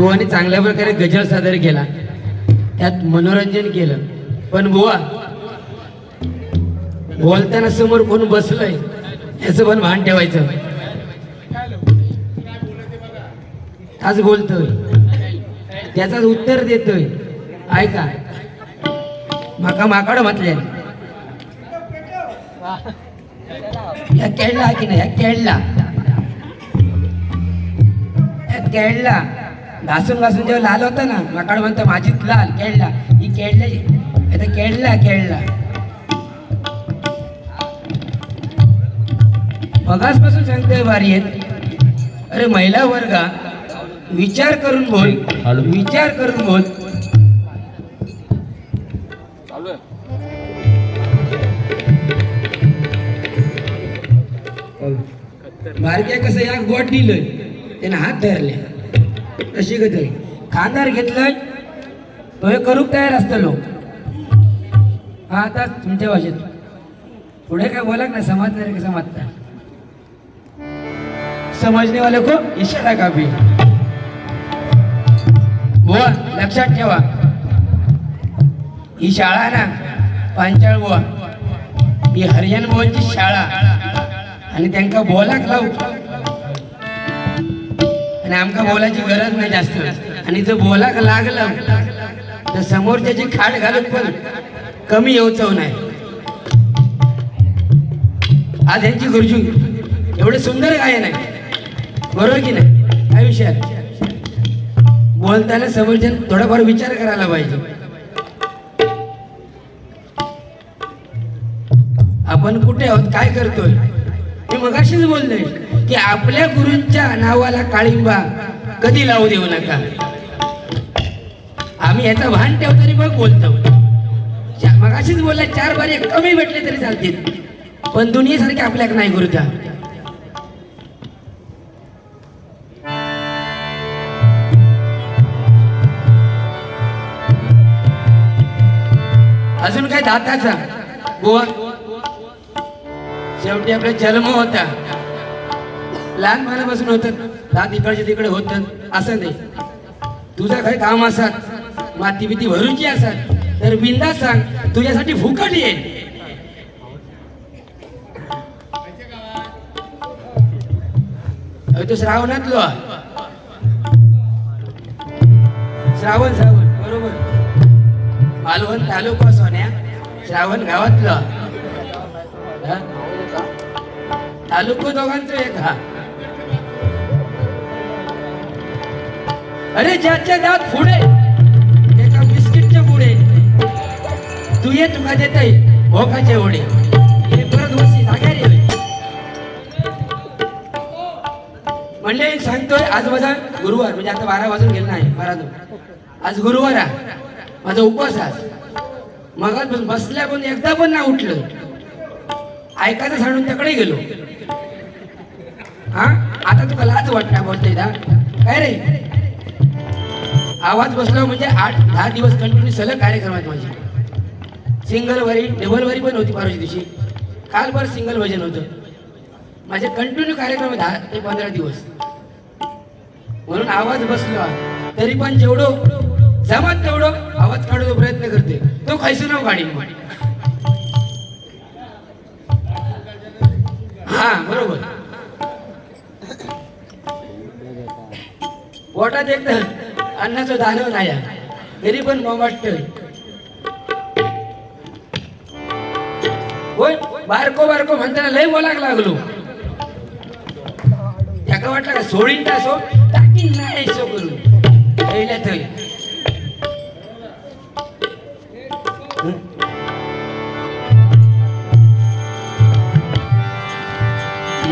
बुवाने चांगल्या प्रकारे गजल सादर केला. त्यात मनोरंजन केलं. पण बुवा बोलताना समोर कोण बसलंय याचं पण भान ठेवायचं. आज बोलतोय. त्याचाच उत्तर देतोय. ऐका. माका माकड म्हटले ह्या केळला की नाही? ह्या केळला. ह्या केळला. घासून घासून जेव्हा लाल होता ना माकड म्हणतो माझीच लाल केळला. ही केळला आता केळला केळला. मगासपासून सांगतोय बारी आहेत अरे महिला वर्गा विचार करून बोल. विचार करून बोल. बारक्या कसं या गोट दिलंय त्याने हात धरले. तशी गत खांदार घेतलं तो हे करूक तयार असतलो. हा आता तुमच्या भाषेत. पुढे काय बोला ना समजणार का समजता समजने वाले को इशारा काफी बुवा लक्षात ठेवा. ही शाळा ना पांचाळ बुवा. ही हरियाण बुवांची शाळा. आणि त्यांका बोलाक लावू. आणि आमका बोलायची गरज नाही जास्त. आणि जर बोलाक लागलं तर समोरच्याची खाट घालून पण कमी येऊचव नाही. आज यांची गुरुजी एवढे सुंदर गायन आहे. बरोबर की नाही? आयुष्यात बोलताना समोरच्या थोडाफार विचार करायला पाहिजे. आपण कुठे आहोत? काय करतोय? मी मगाशीच बोललोय. की आपल्या गुरूंच्या नावाला काळिंबा कधी लावू देऊ नका. आम्ही याचा भान ठेवतो तरी मग बोलतो. मग अशीच बोलला चार बारी कमी भेटले तरी चालतील. पण दुनियेसारखे आपल्याक नाही गुरुजा. अजून काय दाताचा? बुवा. शेवटी आपला जन्म होता. लहानपणापासून होत दात इकडचे तिकडे होत असं नाही. तुझं काही काम असत माती बिती भरूची असत तर बिंदा सांग तुझ्यासाठी फुकट येईल. तो श्रावणातलो श्रावण श्रावण बरोबर. मालवण तालुका सोन्या श्रावण गावातलं तालुका दोघांचं एक हा. अरे ज्याचे दात पुढे त्याच्या बिस्किटचे पुढे तू ये तुका देत भोकाचे ओढे हे परत वसी जाग्या रे म्हणजे सांगतोय आज माझा गुरुवार म्हणजे आता बारा वाजून गेला नाही बारा दोन आज गुरुवार आहे. माझा उपवास आज. मग बसल्या पण एकदा पण ना उठलं. ऐकायचं सांडून त्याकडे गेलो. हा? आता तुला लाज वाटणार बोलते ना? काय रे? आवाज बसला म्हणजे आठ दहा दिवस कंटिन्यू सलग कार्यक्रम आहेत माझे. सिंगल वरी डबल वरी पण होती परवाच्या दिवशी. काल बरं सिंगल भजन होतं. माझे कंटिन्यू कार्यक्रम आहे दहा ते पंधरा दिवस. म्हणून आवाज बसला तरी पण जेवढं जमत तेवढं आवाज काढायचा प्रयत्न करते. तो खायचं नाव गाडी. हा बरोबर. पोटात एकदा अन्नाचं दानव नाही आहे. तरी पण मोमाट होय बारको बारको म्हणताना लय बोलाक लागलो. त्याका वाटलं का सोडीन तासो हो? टाकीन नाही सो करून पहिल्या थंय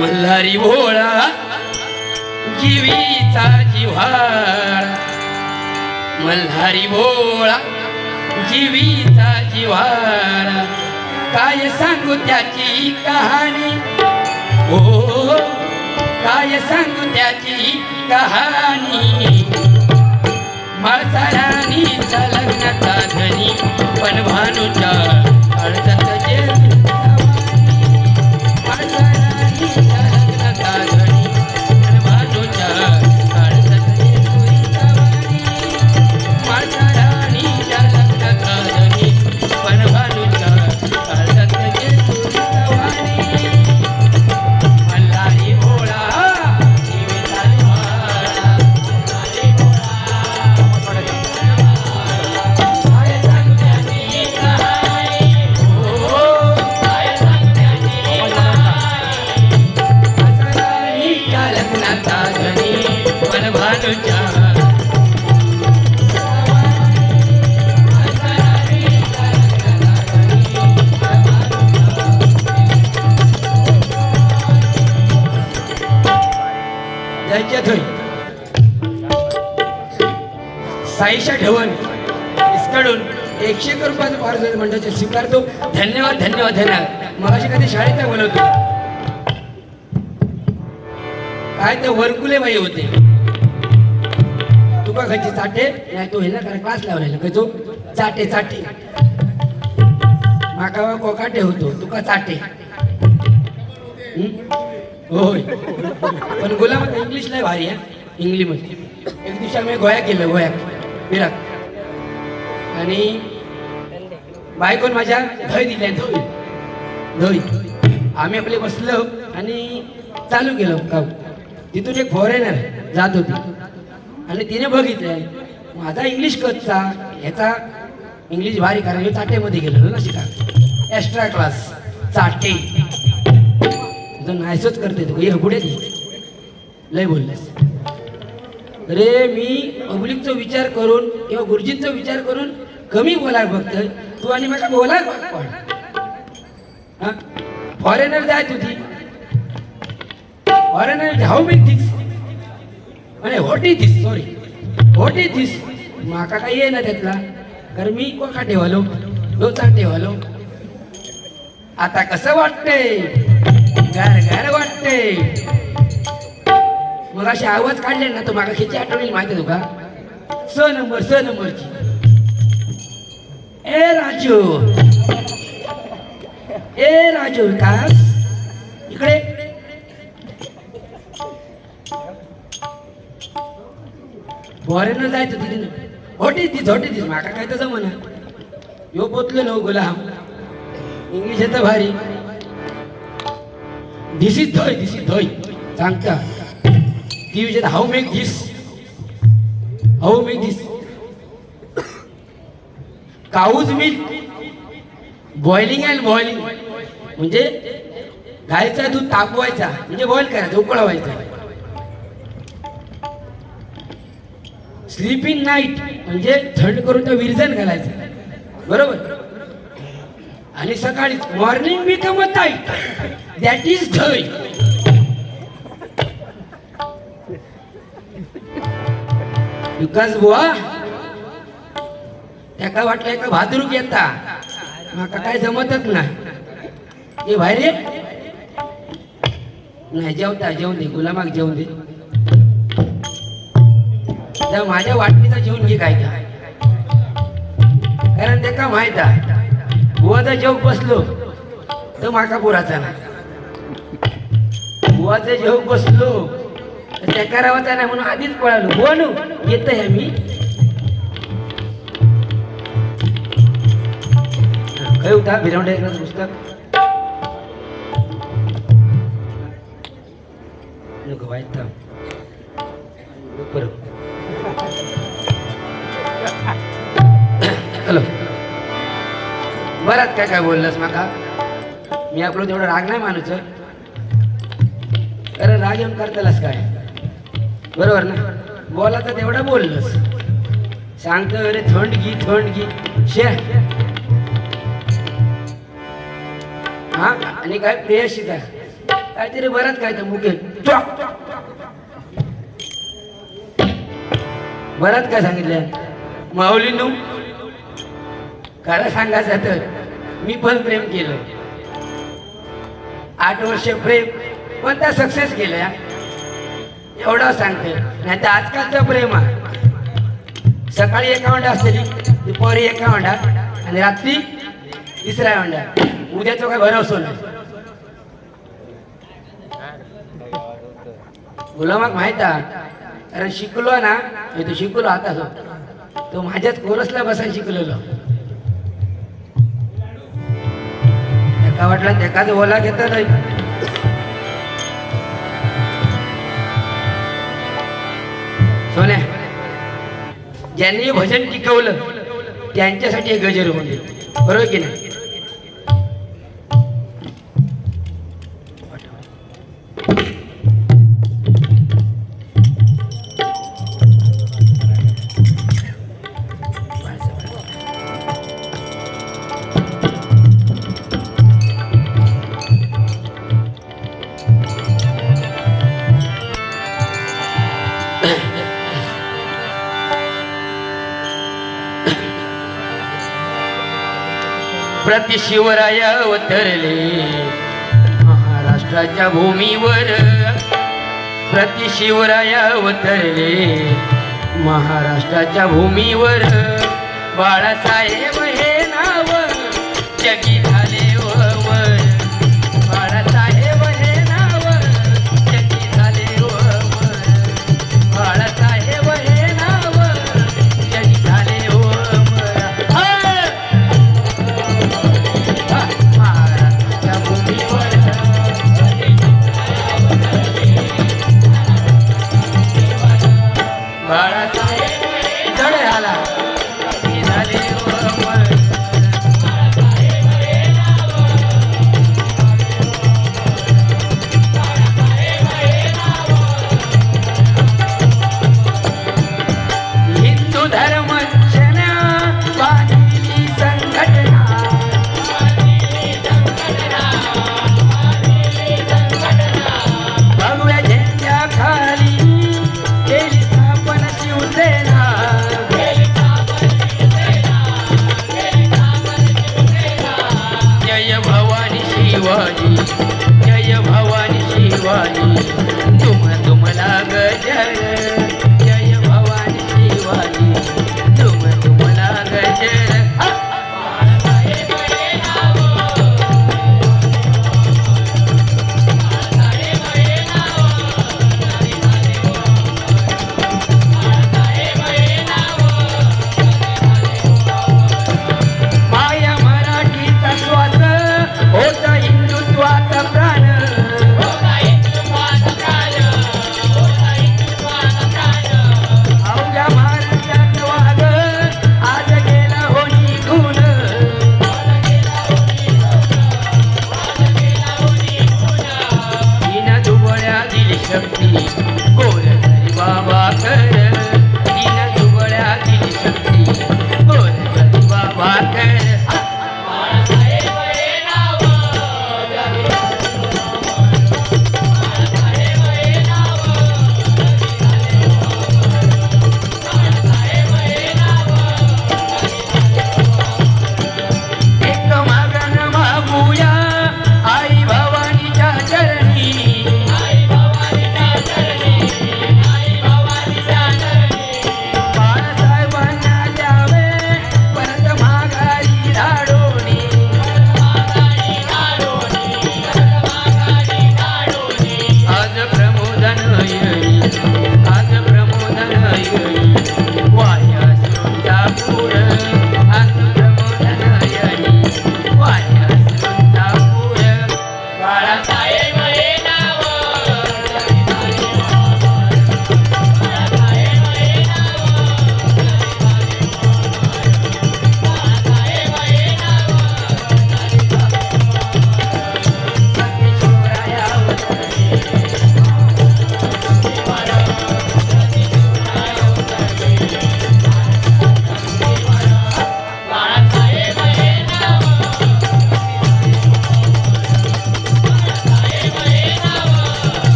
मल्हारी भोळा जीवीचा जिव्हाळा. मल्हारी भोळा जीवीचा जिव्हाळा. काय सांगू त्याची कहाणी? हो काय सांगू त्याची कहाणी? माळसाराणीचा लग्नाचा धनी पण भानुच्या साईशा ढवण इसकडून एकशे एक रुपयाचं पारितोषिक मंडळाचे स्वीकारतो धन्यवाद धन्यवाद धन्यवाद. मला कधी शाळेत नाही बोलवतो काय ते वरकुले बाई होते. तुका खायची चाटे नाही तो हे कारण क्लास लावलेला खयचो चाटे चाटे. माका कोकाटे होतो तुका चाटे. होय. पण गुलाम इंग्लिश लय भारी आहे इंग्लिशमध्ये एक दिवशी आम्ही गोया केलं गोया. विराट. आणि बायकोन माझ्या धय दिल्या धय धय आम्ही आपले बसलो आणि चालू गेलो काम. तिथून एक फॉरेनर जात होती. आणि तिने बघितलंय माझा इंग्लिश कच्चा ह्याचा इंग्लिश भारी कारण मी चाटेमध्ये गेलो ना शिका एक्स्ट्रा क्लास चाटे. तुझं नायसच करते तू हे पुढे लय बोललेस. अरे मी पब्लिकचा विचार करून किंवा गुरुजींचा विचार करून कमी बोलायला बघतोय. तू आणि माझ्या बोलाय बघ फॉरेनर जाय तुझी. फॉरेनर हाऊ मी दिस म्हणजे होटी दिस सॉरी होटी दिस माका काही ये ना त्यातला. कारण मी कोका ठेवालो? लोचा ठेवालो. आता कसं वाटतंय? गार गार वाटतंय. मग असे आवाज काढले ना तो मागा किती आठवणी माहिती आहे तुका? स नंबर स नंबरची ए राजू. ए राजू विकास. इकडे. फॉरेनर जायचं तिथे. होटी तीच होटी तीच माका काय तसं म्हणा. यो पोतलो नव गुलाम. इंग्लिश येतं भारी. दिसीत धोय दिसीत धोय. सांगता. Division. How how this? How how this? Cow's काऊज boiling and and म्हणजे गायचा दूध तापवायचा म्हणजे बॉईल करायचा उकळवायचा स्लीप इन नाईट म्हणजे थंड करून तो विरजन घालायचं बरोबर आणि सकाळी morning become a night that is थंड विकास बुवा. त्याका वाटलं एका भादरूक येता. माका काय जमतच नाही. हे बाहेर ये. नाही जेवता जेवून दे. गुलामाक जेवून दे. त्या माझ्या वाटणीचा जेवून घे काय का कारण ते का माहीत आहे? बुवाचा जेव बसलो तर माका पुराचा नाही. बुवाचा जेव बसलो त्या करावं नाही म्हणून आधीच पळालो. बोलो येत आहे मी काय होता भिरवंडे पुस्तक नको वाईट बरोबर हॅलो. बरात काय काय बोललास माका? मी आपलं तेवढं राग नाही मानूच. अरे राग येऊन करतालच काय? बरोबर ना? बोला तर तेवढं बोललंस. सांगतो अरे थंड घी थंड घी. शे. हा? आणि काय प्रेयशी काय काहीतरी बरंच काय तर मुकेल. बरंच काय सांगितलं माऊली नू. खरं सांगायचं तर मी पण प्रेम केलं. आठ वर्ष प्रेम पण त्या सक्सेस केल्या. एवढं सांगते. नाही तर आजकालचं प्रेम आहे. सकाळी एका अंडा असलेली दुपारी एका अंडा आणि रात्री तिसऱ्या अंडा उद्याचं काय भरोसा नाही. गुलामाक माहीत आहे कारण शिकलो ना मी तो शिकलो आता तो तो माझ्याच कोरसला बसायला शिकलेलो. एका वाटला एकाच ओला घेत नाही. हो सोन्या ज्यांनी भजन टिकवलं त्यांच्यासाठी गजर म्हणजे बरोबर की नाही? महाराष्ट्रात शिवराया अवतरले महाराष्ट्राच्या भूमीवर प्रति शिवराया अवतरले महाराष्ट्राच्या भूमीवर बाळासाहेब हे नाव जगी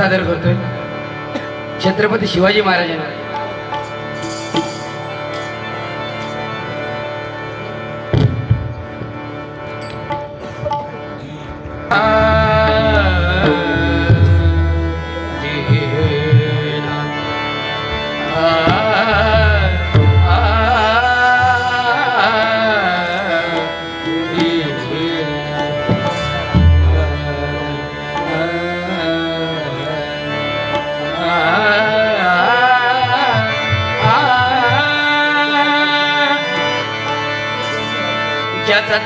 सादर करतोय. छत्रपती शिवाजी महाराजांना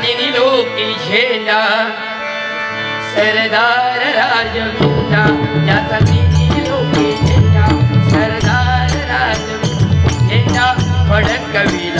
तिनी लोकी झेंडा सरदार राजमुंडा ज्याचा दिनी लोकी झेंडा सरदार राजमुंडा झेंडा फडकवी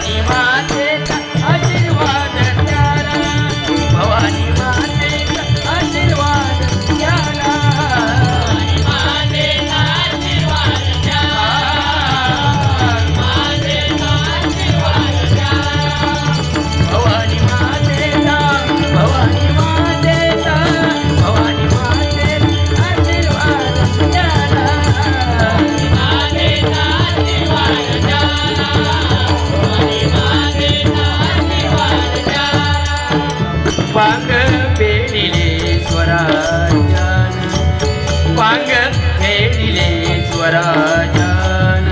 понимать. राजन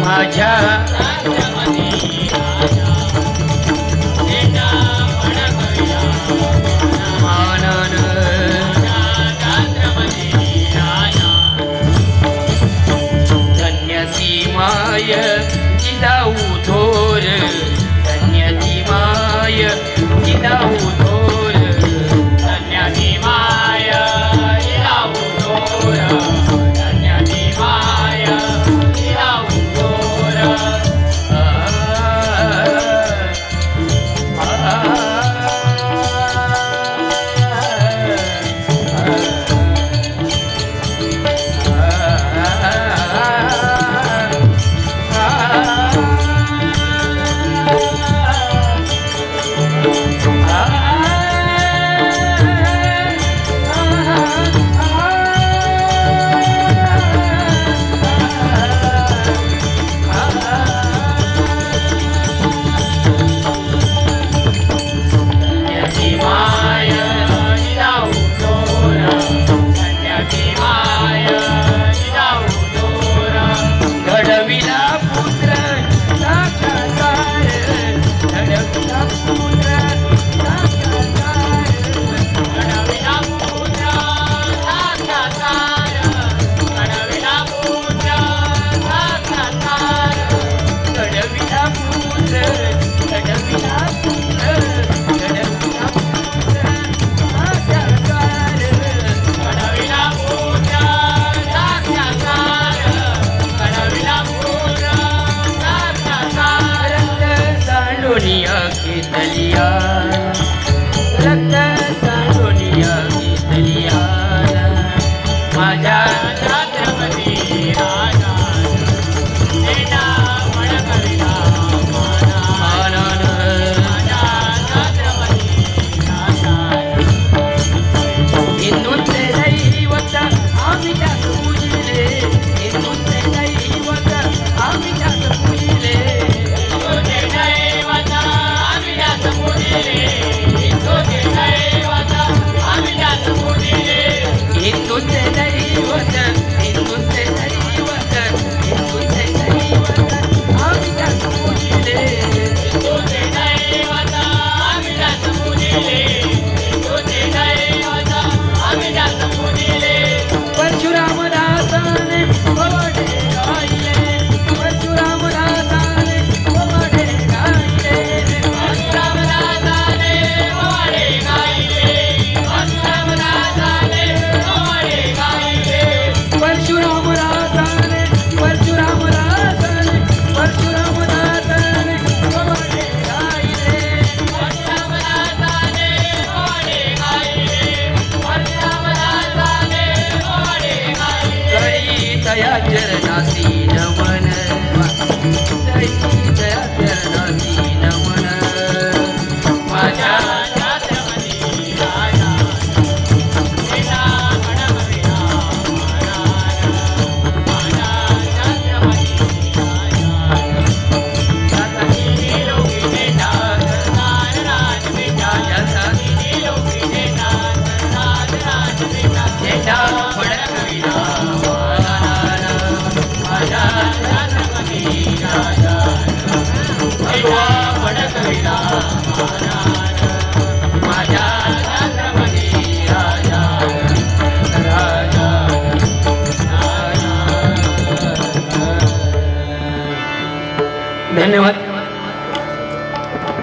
माझ्या